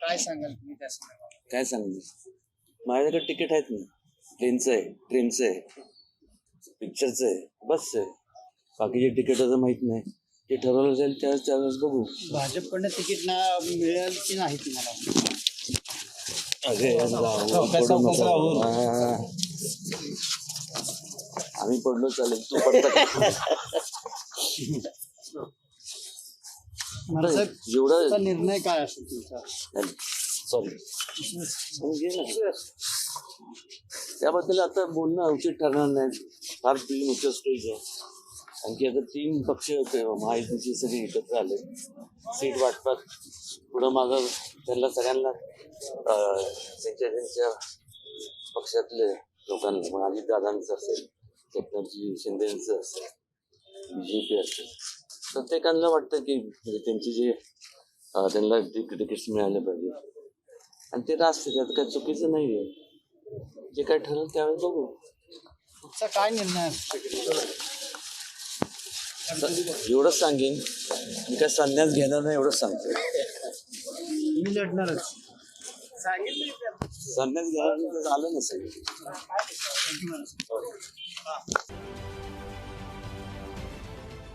काय सांगाल तुम्ही त्या संदर्भात काय सांगू? माझ्याकडे तिकीट आहेत ना. प्लेनचं आहे ट्रेनचं आहे पिक्चरचं आहे बसचं आहे. बाकीचे तिकीटाचं माहीत नाही. ते ठरवलं जाईल त्यावेळेस त्यावेळेस बघू. भाजपकडनं तिकीट ना मिळेल की नाही तुम्हाला? अरे पडू नको. राहून. हा. आम्ही पडलो चालेल. तू पडता जेवढं निर्णय काय असेल तुमचा? सॉरी त्याबद्दल आता बोलणं उचित ठरणार नाही. फार तीन उच्च स्टेज आहे. आणखी आता तीन पक्ष होते महायुतीचे सगळे एकत्र आले. सीट वाटपात पुढं मागं त्यांना सगळ्यांना अं, त्यांच्या त्यांच्या पक्षातले लोकांना मग अजित दादांचं असेल एकनाथजी शिंदेचं असेल बी जे पी असेल. प्रत्येकाला वाटतं की म्हणजे त्यांचे जे अं, त्यांना तिकीट्स मिळाले पाहिजे. आणि ते रास्त त्यात काही चुकीचं नाही आहे जे काय ठरेल त्यावेळेस बघू. तुमचा काय निर्णय असू शकेल एवढंच सांगेन. मी काय संन्यास घेणार नाही एवढंच सांगतो. मी लढणारच. संन्यास घेणार नाही तर झालं नसेल